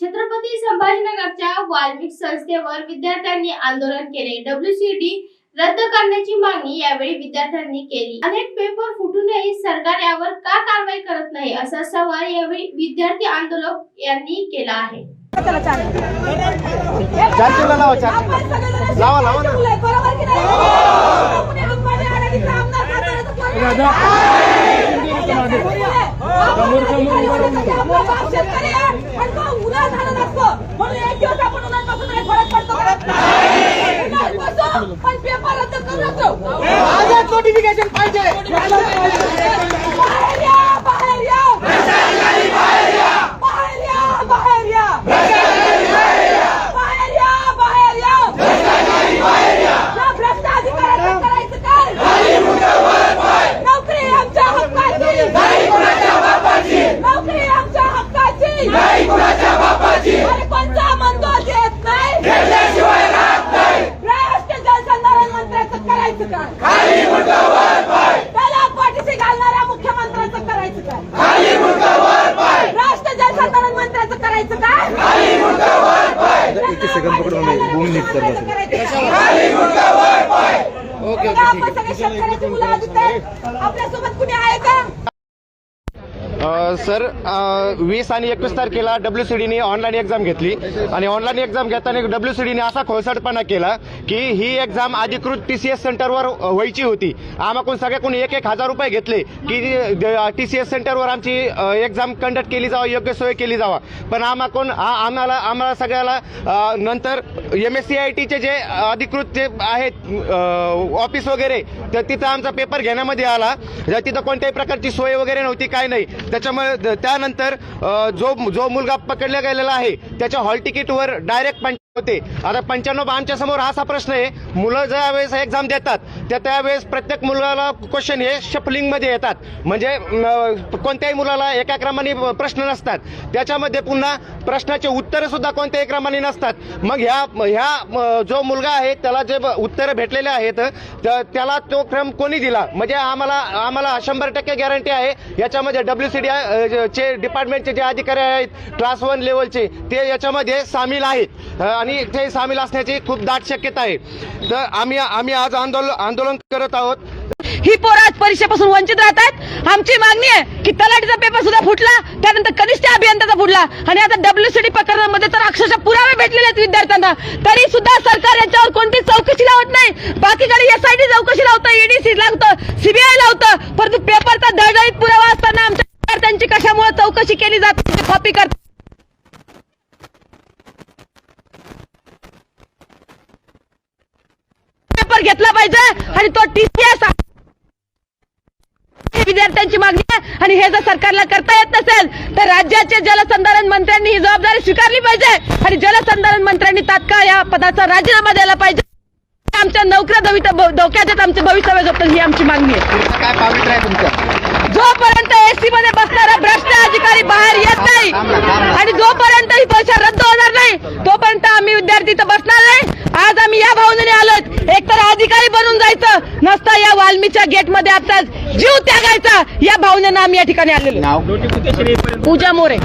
छत्रपती संभाजीनगरच्या वाल्मिक संस्थेवर विद्यार्थ्यांनी आंदोलन केले डब्ल्यूसीडी रद्द करण्याची मागणी यावेळी विद्यार्थ्यांनी केली अनेक पेपर फुटूनही सरकार यावर का कारवाई करत नाही असा सवाल यावेळी विद्यार्थी आंदोलक यांनी केला आहे लावा पण पेपर रद्द करू नको. आजच नोटिफिकेशन पाहिजे बाहेर या, बाहेर या. बाहेर या, बाहेर या. बाहेर या, बाहेर या. या भ्रष्ट अधिकाऱ्यांचं करायचं काय? नोकरी आमच्या हक्काची नोकरी आमच्या हक्काची अरे कोणता म्हणतो देत नाही राष्ट्रीय जलसंधारण मंत्र्याचं करायचं काय त्याला पाठीशी घालणाऱ्या मुख्यमंत्र्याचं करायचं काय राष्ट्रीय जलसंधारण मंत्र्याचं करायचं काय भूमी नीट कर बस. ओके आपण सगळे शेतकऱ्याची मुलं आहोत ते. आपल्यासोबत कुणी आहे का अ, सर वीस आणि एकवीस तारखेला डब्ल्यू सी डीने ऑनलाईन एक्झाम घेतली. आणि ऑनलाईन एक्झाम घेताना डब्ल्यू सी डीने असा खोळसटपणा केला की ही एक्झाम अधिकृत टी सी एस सेंटरवर व्हायची होती. आम्हाकडून सगळ्याकडून एक एक हजार रुपये घेतले की टी सी एस सेंटरवर आमची एक्झाम कंडक्ट केली जावा योग्य सोय केली जावा. पण आम्हाकडून आम्हाला आम्हाला सगळ्याला नंतर एम एस सी आय टीचे जे अधिकृत जे आहेत ऑफिस वगैरे तर तिथं आमचा पेपर घेण्यामध्ये आला. तर तिथं कोणत्याही प्रकारची सोय वगैरे नव्हती काय नाही त्याच्यामुळे त्यानंतर जो जो मुलगा पकडला गेलेला आहे त्याच्या हॉल तिकीटवर डायरेक्ट होते. आता पंच्याण्णव आमच्यासमोर असा प्रश्न आहे. मुलं ज्या वेळेस एक्झाम देतात त्या त्यावेळेस प्रत्येक मुलाला क्वेश्चन हे शफलिंगमध्ये येतात. म्हणजे कोणत्याही मुलाला एका क्रमाने प्रश्न नसतात. त्याच्यामध्ये पुन्हा प्रश्नाचे उत्तर सुद्धा कोणत्याही क्रमाने नसतात. मग ह्या ह्या जो मुलगा आहे त्याला जे उत्तर भेटलेले आहेत त्याला तो क्रम कोणी दिला? म्हणजे आम्हाला आम्हाला शंभर टक्के गॅरंटी आहे. याच्यामध्ये डब्ल्यू सी डी चे डिपार्टमेंटचे जे अधिकारी आहेत क्लास वन लेवलचे ते याच्यामध्ये सामील आहेत. आणि ते सामील असण्याची खूप दाट शक्यता आहे. तर आम्ही आम्ही आज आंदोलन आंदोलन करत आहोत. ही पोरं आज परीक्षेपासून वंचित राहतात. आमची मागणी आहे की तलाठीचा पेपर सुद्धा फुटला त्यानंतर कनिष्ठ अभियंत्याचा फुटला. आणि आता डब्ल्यूसीडी प्रकरणामध्ये तर अक्षरशः पुरावे भेटलेले आहेत विद्यार्थ्यांना. तरी सुद्धा सरकार याच्यावर कोणती चौकशी लावत नाही. बाकीकडे एसआयटी चौकशी लावतं ईडीसी लावतं सीबीआय लावतं. परंतु पेपरचा दळदळीत पुरावा असताना आमच्या विद्यार्थ्यांची कशामुळे चौकशी केली जाते कॉपी करतात. पेपर घेतला पाहिजे आणि तो टीसीएस विद्यार्थ्यांची मागणी आहे आणि हे जर सरकारला करता येत नसेल तर राज्याचे जलसंधारण मंत्र्यांनी ही जबाबदारी स्वीकारली पाहिजे आणि जलसंधारण मंत्र्यांनी तात्काळ या पदाचा राजीनामा द्यायला पाहिजे. आमच्या नोकऱ्या धोक्यात आहेत आमचे भवितव्य जपतं ही आमची मागणी आहे. जोपर्यंत एसटी मध्ये बसणारा भ्रष्ट अधिकारी बाहेर येत नाही आणि जोपर्यंत ही परीक्षा रद्द होणार नाही तोपर्यंत आम्ही विद्यार्थी इथं बसणार नाही. आज आम्ही या भावनेने आलोत एकतर अधिकारी बनून जायचं. नसता या वाल्मीच्या गेटमध्ये आमचा जीव त्यागायचा. या भावनेनं आम्ही या ठिकाणी आलेलो पूजा मोरे.